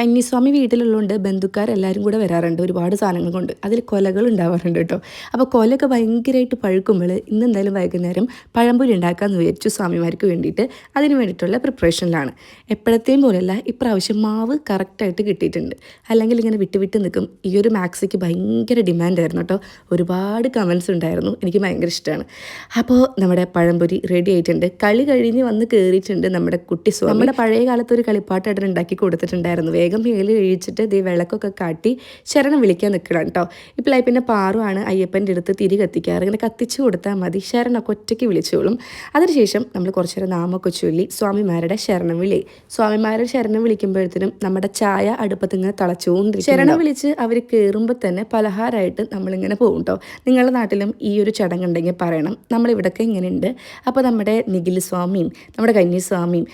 കന്നിസ്വാമി വീട്ടിലുള്ളതുകൊണ്ട് ബന്ധുക്കാരെല്ലാവരും കൂടെ വരാറുണ്ട് ഒരുപാട് സാധനങ്ങൾ കൊണ്ട്. അതിൽ കൊലകൾ ഉണ്ടാവാറുണ്ട് കേട്ടോ. അപ്പോൾ കൊലയൊക്കെ ഭയങ്കരമായിട്ട് പഴുക്കുമ്പോൾ ഇന്ന് എന്തായാലും വൈകുന്നേരം പഴംപൊരി ഉണ്ടാക്കാമെന്ന് വിചാരിച്ചു സ്വാമിമാർക്ക് വേണ്ടിയിട്ട് അതിന് വേണ്ടിയിട്ടുള്ള പ്രിപ്പറേഷനിലാണ്. എപ്പോഴത്തെയും പോലെയല്ല ഇപ്രാവശ്യം മാവ് കറക്റ്റായിട്ട് കിട്ടിയിട്ടുണ്ട്. അല്ലെങ്കിൽ ഇങ്ങനെ വിട്ട് വിട്ട് നിൽക്കും. ഈ ഒരു മാക്സിക്ക് ഭയങ്കര ഡിമാൻഡായിരുന്നു കേട്ടോ. ഒരുപാട് കമൻസ് ഉണ്ടായിരുന്നു. എനിക്ക് ഭയങ്കര ഇഷ്ടമാണ്. അപ്പോൾ നമ്മുടെ പഴംപൊരി റെഡി ആയിട്ടുണ്ട്. കളി കഴിഞ്ഞ് വന്ന് കയറിയിട്ടുണ്ട് നമ്മുടെ കുട്ടി സ്വാമി. നമ്മുടെ പഴയ കാലത്ത് ഒരു കളിപ്പാട്ടായിട്ട് ഉണ്ടാക്കി കൊടുത്തിട്ടുണ്ടായിരുന്നു. വേഗം മേലിൽ കഴിച്ചിട്ട് ദേ വിളക്കൊക്കെ കാട്ടി ശരണം വിളിക്കാൻ നിൽക്കണം കേട്ടോ. ഇപ്പോഴായി പിന്നെ പാറുവാണ് അയ്യപ്പന്റെ അടുത്ത് തിരി കത്തിക്കാറ്. ഇങ്ങനെ കത്തിച്ചു കൊടുത്താൽ മതി. ശരണൊക്കെ ഒറ്റയ്ക്ക് വിളിച്ചോളും. അതിനുശേഷം നമ്മൾ കുറച്ചു നേരം നാമൊക്കെ ചൊല്ലി സ്വാമിമാരുടെ ശരണം വിളി. സ്വാമിമാരുടെ ശരണം വിളിക്കുമ്പോഴത്തേനും നമ്മുടെ ചായ അടുപ്പത്ത് ഇങ്ങനെ തളച്ചുകൊണ്ടിരിക്കും ശരണം വിളിച്ച് അവർ കയറുമ്പോൾ തന്നെ പലഹാരമായിട്ട് നമ്മളിങ്ങനെ പോകും കേട്ടോ. നിങ്ങളുടെ നാട്ടിലും ഈ ഒരു ചടങ്ങുണ്ടെങ്കിൽ പറയണം. നമ്മളിവിടൊക്കെ ഇങ്ങനെയുണ്ട്. അപ്പോൾ നമ്മുടെ നിഖിൽ സ്വാമിയും നമ്മുടെ കന്യസ്വാമിയും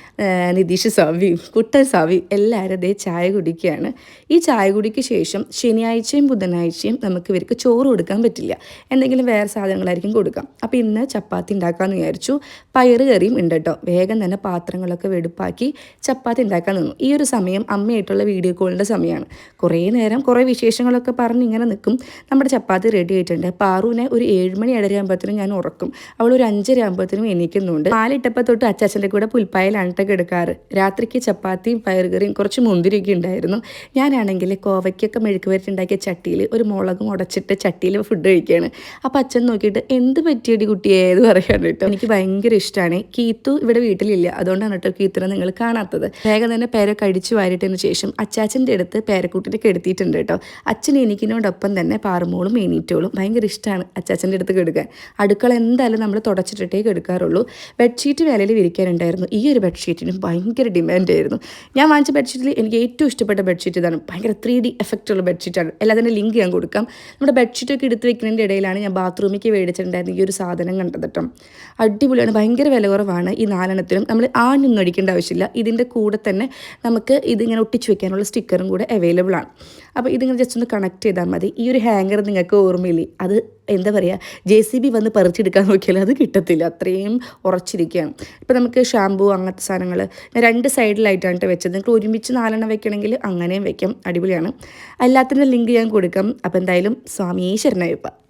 നിതീഷ് സ്വാമിയും കുട്ടൻ സ്വാമിയും എല്ലാവരും അതേ ചായ കുടിക്കുകയാണ്. ഈ ചായ കുടിക്ക് ശേഷം ശനിയാഴ്ചയും ബുധനാഴ്ചയും നമുക്ക് ഇവർക്ക് ചോറ് കൊടുക്കാൻ പറ്റില്ല. എന്തെങ്കിലും വേറെ സാധനങ്ങളായിരിക്കും കൊടുക്കാം. അപ്പോൾ ഇന്ന് ചപ്പാത്തി ഉണ്ടാക്കാമെന്ന് വിചാരിച്ചു. പയറ് കറിയും ഉണ്ട് കേട്ടോ. വേഗം തന്നെ പാത്രങ്ങളൊക്കെ വെടുപ്പാക്കി ചപ്പാത്തി ഉണ്ടാക്കാൻ നിന്നു. ഈ ഒരു സമയം അമ്മയായിട്ടുള്ള വീഡിയോ കോളിന്റെ സമയമാണ്. കുറേ നേരം കുറേ വിശേഷങ്ങളൊക്കെ പറഞ്ഞ് ഇങ്ങനെ നിൽക്കും. നമ്മുടെ ചപ്പാത്തി റെഡി ആയിട്ടുണ്ട്. പാറുവിനെ ഒരു ഏഴുമണി ഏഴര ആകുമ്പോഴത്തേനും ഞാൻ ഉറക്കും. അവൾ ഒരു അഞ്ചര ആകുമ്പോഴത്തേനും എണീക്കുന്നുണ്ട്. പാലിട്ടപ്പോൾ തൊട്ട് അച്ചാച്ചന്റെ കൂടെ പുൽപ്പായലാണ് കേട്ടോ എടുക്കാറ്. രാത്രിക്ക് ചപ്പാത്തിയും പയറുകറിയും കുറച്ച് മുന്തിരിയൊക്കെ ഉണ്ടായിരുന്നു. ഞാനാണെങ്കിൽ കോവയ്ക്കൊക്കെ മെഴുക്ക് വരട്ടുണ്ടാക്കിയ ചട്ടിയിൽ ഒരു മുളകും ഉടച്ചിട്ട് ചട്ടിയിൽ ഫുഡ് കഴിക്കുകയാണ്. അപ്പോൾ അച്ഛൻ നോക്കിയിട്ട് എന്ത് പറ്റിയടി കുട്ടിയെ എന്ന് പറയാൻ കേട്ടോ. എനിക്ക് ഭയങ്കര ഇഷ്ടമാണ്. കീത്തു ഇവിടെ വീട്ടിലില്ല. അതുകൊണ്ടാണ് കേട്ടോ കീത്തുനെ നിങ്ങൾ കാണാത്തത്. വേഗം തന്നെ പേര കഴിച്ചു വാരിട്ടതിന് ശേഷം അച്ചാച്ചന്റെ അടുത്ത് പേരക്കുട്ടിനൊക്കെ കെടുത്തിയിട്ടുണ്ട് കേട്ടോ. അച്ഛൻ എനിക്കിനോടൊപ്പം തന്നെ പാറുമോളും മേനീറ്റോളും ഭയങ്കര ഇഷ്ടമാണ് അച്ചാച്ചന്റെ അടുത്ത് കെടുക്കാൻ. അടുക്കള എന്തായാലും നമ്മൾ തുടച്ചിട്ടിട്ടേ കെടുക്കാറുള്ളൂ. ബെഡ്ഷീറ്റ് വിലയിൽ വിരിക്കാനുണ്ടായിരുന്നു. ഈ ഒരു ബെഡ്ഷീറ്റിനും ഭയങ്കര ഡിമാൻഡ് ആയിരുന്നു ഞാൻ വാങ്ങിച്ച ബെഡ്ഷീറ്റിൽ എനിക്ക് ഏറ്റവും ഇഷ്ടപ്പെട്ട ബെഡ്ഷീറ്റ് ഇതാണ്. ഭയങ്കര ത്രീ ഡി എഫക്റ്റ് ഉള്ള ബെഡ്ഷീറ്റാണ് എല്ലാത്തിന്റെ ലിങ്ക് ഞാൻ കൊടുക്കാം. നമ്മുടെ ബെഡ്ഷീറ്റൊക്കെ എടുത്ത് വെക്കുന്നതിന്റെ ഇടയിലാണ് ഞാൻ ബാത്റൂമിലേക്ക് മേടിച്ചിട്ടുണ്ടായിരുന്ന ഈ ഒരു സാധനം കണ്ടത് കേട്ടോ. അടിപൊളിയാണ്. ഭയങ്കര വില കുറവാണ് ഈ നാലെണ്ണത്തിനും. നമ്മൾ ആഞ്ഞൊന്നും അടിക്കേണ്ട ആവശ്യമില്ല. ഇതിന്റെ കൂടെ തന്നെ നമുക്ക് ഇതിങ്ങനെ ഒട്ടിച്ച് വെക്കാനുള്ള സ്റ്റിക്കറും കൂടെ അവൈലബിൾ ആണ്. അപ്പോൾ ഇതിങ്ങനെ ജസ്റ്റ് ഒന്ന് കണക്ട് ചെയ്താൽ മതി. ഈ ഒരു ഹാങ്ങർ നിങ്ങൾക്ക് ഓർമ്മയില്ലേ? അത് എന്താ പറയുക ജെ സി ബി വന്ന് പറിച്ചെടുക്കാൻ നോക്കിയാൽ അത് കിട്ടത്തില്ല. അത്രയും ഉറച്ചിരിക്കുകയാണ്. ഇപ്പോൾ നമുക്ക് ഷാമ്പൂ അങ്ങനത്തെ സാധനങ്ങൾ രണ്ട് സൈഡിലായിട്ടാണ് കേട്ടോ വെച്ചത്. നിങ്ങൾക്ക് ഒരുമിച്ച് നാലെണ്ണം വെക്കണമെങ്കിൽ അങ്ങനെയും വെക്കാം. അടിപൊളിയാണ്. എല്ലാത്തിന്റെ ലിങ്ക് ഞാൻ കൊടുക്കാം. അപ്പോൾ എന്തായാലും സ്വാമിയെ ശരണയപ്പ.